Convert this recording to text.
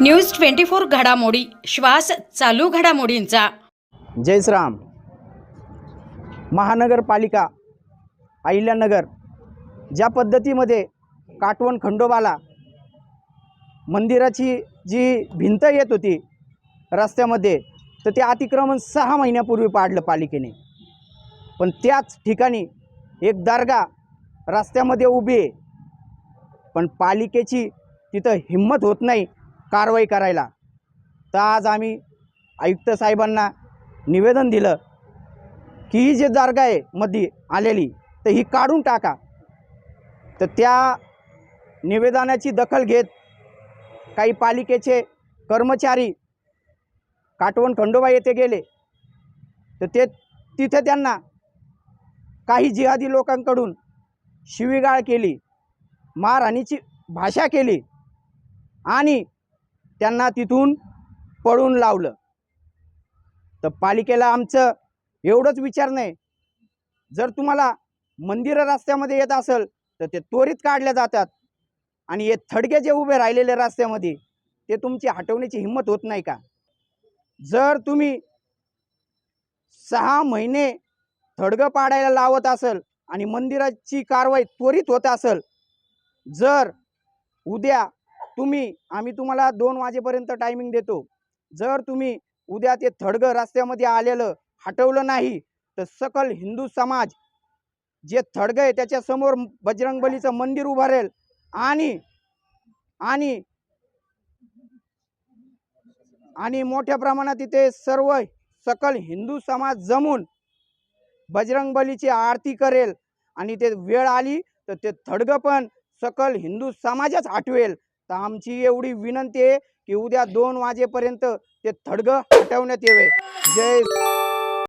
News twenty four घडामोडी श्वास चालू घडामोडींचा. जय महानगरपालिका अहिल्यानगर ज्या पद्धतीमध्ये काटवण खंडोबाला मंदिराची जी भिंत येत होती रस्त्यामध्ये तर ते अतिक्रमण सहा महिन्यापूर्वी पाडलं पालिकेने. पण त्याच ठिकाणी एक दर्गा रस्त्यामध्ये उभी आहे. पण पालिकेची तिथं हिंमत होत नाही कारवाई करायला. तर आज आम्ही आयुक्त साहेबांना निवेदन दिलं की ही जे दर्गा आहे मध्ये आलेली तर ही काढून टाका. तर त्या निवेदनाची दखल घेत काही पालिकेचे कर्मचारी काटवण खंडोबा येथे गेले. तर ते तिथे त्यांना काही जिहादी लोकांकडून शिवीगाळ केली. महाराणीची भाषा केली. आणि त्यांना तिथून पळून लावलं. तर पालिकेला आमचं एवढंच विचार नाही जर तुम्हाला मंदिरं रस्त्यामध्ये येत असेल तर ते त्वरित काढल्या जातात. आणि हे थडगे जे उभे राहिलेले रस्त्यामध्ये ते तुमची हटवण्याची हिंमत होत नाही का? जर तुम्ही सहा महिने थडगं पाडायला लावत असेल आणि मंदिराची कारवाई त्वरित होत असेल जर उद्या तुम्ही आम्ही तुम्हाला दोन वाजेपर्यंत टायमिंग देतो. जर तुम्ही उद्या ते थडगं रस्त्यामध्ये आलेलं हटवलं नाही तर सकल हिंदू समाज जे थडगं आहे त्याच्यासमोर बजरंगबलीचं मंदिर उभारेल आणि आणि आणि मोठ्या प्रमाणात तिथे सर्व सकल हिंदू समाज जमून बजरंगबलीची आरती करेल आणि ते वेळ आली तर ते थडगं पण सकल हिंदू समाजच हटवेल तर आमची एवढी विनंती आहे की उद्या दोन वाजेपर्यंत ते थडगं हटवण्यात येवे. जय